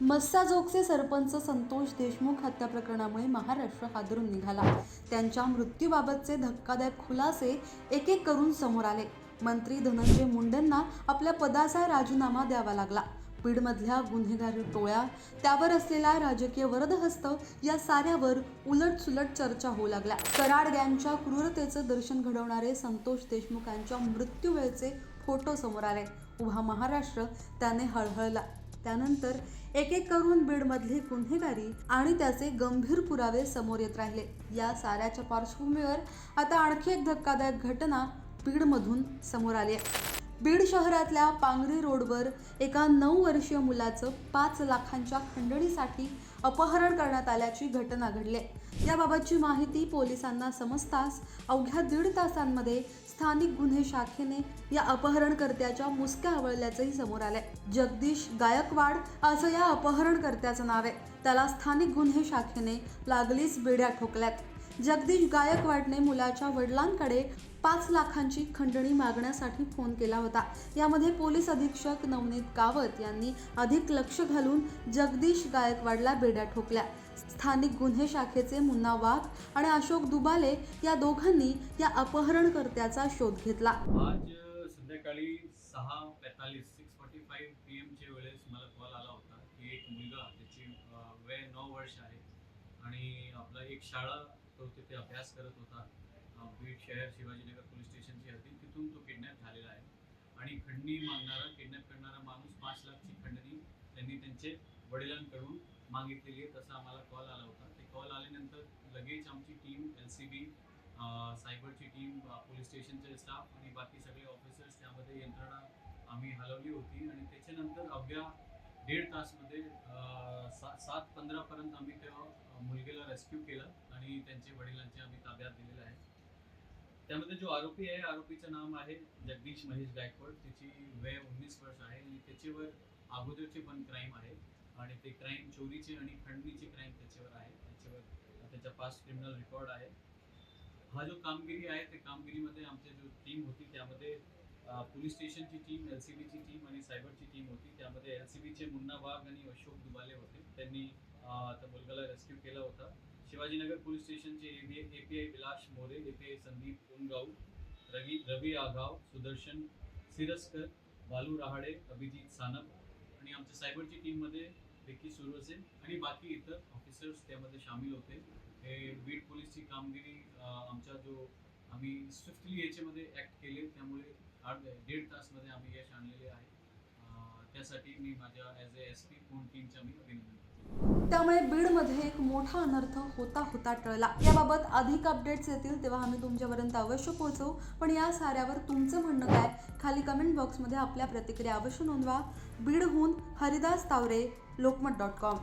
मस्साजोगचे सरपंच संतोष देशमुख हत्या प्रकरणामुळे महाराष्ट्र हादरून निघाला. त्यांच्या मृत्यूबाबतचे धक्कादायक खुलासे एक एक करून समोर आले. मंत्री धनंजय मुंडेंना आपल्या पदाचा राजीनामा द्यावा लागला. बीडमधल्या गुन्हेगारी टोळ्या त्यावर असलेला राजकीय वरदहस्त या साऱ्यावर उलटसुलट चर्चा होऊ लागल्या. कराड गँगच्या क्रूरतेचं दर्शन घडवणारे संतोष देशमुख यांच्या मृत्यूवेळचे फोटो समोर आले. उभा महाराष्ट्र त्याने हळहळला. त्यानंतर एक एक करून बीडमधली गुन्हेगारी आणि त्याचे गंभीर पुरावे समोर येत राहिले. या साऱ्याच्या पार्श्वभूमीवर आता आणखी एक धक्कादायक घटना बीडमधून समोर आली आहे. बीड शहरातल्या पांगरी रोडवर एका नऊ वर्षीय मुलाचं पाच लाखांच्या खंडणीसाठी अपहरण करण्यात आल्याची घटना घडली. आहे. याबाबतची माहिती पोलिसांना समजताच अवघ्या दीड तासांमध्ये स्थानिक गुन्हे शाखेने या अपहरणकर्त्याच्या मुसक्या आवळल्याचंही समोर आलंय. जगदीश गायकवाड असं या अपहरणकर्त्याचं नाव आहे. त्याला स्थानिक गुन्हे शाखेने लागलीच बेड्या ठोकल्यात. जगदीश गायकवाडने मुलाच्या वडिलांकडे पाच लाखांची खंडणी मागण्यासाठी फोन केला होता. यामध्ये पोलीस अधीक्षक नवनीत कावत यांनी अधिक लक्ष घालून जगदीश गायकवाडला बेड्या ठोकल्या. स्थानिक गुन्हे शाखेचे मुन्ना वाघ आणि अशोक दुबाले या दोघांनी या अपहरणकर्त्याचा शोध घेतला. आज संध्याकाळी सहा बेतालीस सिक्स फॉर्टी फाईव्ह पी एमच्या वेळेस मला कॉल आला होता. की एक मुलगा त्याची वय नऊ वर्ष आहे आणि आपला एक शाळा तो तिथे अभ्यास करत होता. बीड शहर शिवाजीनगर पोलीस स्टेशनची हद्दी. तिथून तो किडनॅप झालेला आहे. आणि खंडणी मागणारा किडनॅप करणारा माणूस पाच लाखची खंडणी त्यांनी त्यांचे वडिलांकडून मागितलेली आहे. तसा आम्हाला कॉल आला होता. ते कॉल आल्यानंतर लगेच आमची टीम एल सी बी सायबरची टीम पोलीस स्टेशनचे स्टाफ आणि बाकी सगळे ऑफिसर्स त्यामध्ये यंत्रणा आम्ही हलवली होती. आणि त्याच्यानंतर अवघ्या दीड तासमध्ये अं, सात पंधरापर्यंत आम्ही त्या मुलगीला रेस्क्यू केलं आणि त्यांचे वडिलांचे आम्ही ताब्यात दिलेले आहे. त्यामध्ये जो आरोपी आहे आरोपीचं नाम आहे जगदीश महेश गायकवाड. त्याची वय उन्नीस वर्ष आहे आणि त्याच्यावर अगोदरचे पण क्राईम आहे आणि ते क्राईम चोरीचे आणि खंडणीचे क्राईम त्याच्यावर आहे. त्याच्यावर त्याचा पास्ट क्रिमिनल रेकॉर्ड आहे. हा जो कामगिरी आहे त्या कामगिरीमध्ये आमची जो टीम होती त्यामध्ये पोलीस स्टेशनची टीम एल सी बीची टीम आणि सायबरची टीम होती. त्यामध्ये एल सी बीचे मुन्ना वाघ आणि अशोक दुबाले होते. त्यांनी त्या मुलगाला रेस्क्यू केला होता. शिवाजीनगर पोलीस स्टेशनचे A P I Vilas More A P I Sandeep Ungaon Ravi Ravi Agaon Sudarshan Siraskar Baalu Rahade Abhijit Sanap आणि आमच्या सायबरची टीममध्ये विकी सुरवसे आणि बाकी इतर ऑफिसर्स त्यामध्ये सामील होते. हे बीड पोलीसची कामगिरी आमच्या आमचा जो आम्ही स्विफ्टली याच्यामध्ये ॲक्ट केले. त्यामुळे आठ दीड तासमध्ये आम्ही यश आणलेले आहे. त्यासाठी मी माझ्या as A S P phone टीमच्या मी अभिनंदन त्यामुळे बीडमध्ये एक मोठा अनर्थ होता होता टळला. याबाबत अधिक अपडेट्स येतील तेव्हा आम्ही तुमच्यापर्यंत अवश्य पोहोचवू. पण या साऱ्यावर तुमचं म्हणणं काय? खाली कमेंट बॉक्समध्ये आपल्या प्रतिक्रिया अवश्य नोंदवा. बीडहून हरिदास तावरे लोकमत डॉट कॉम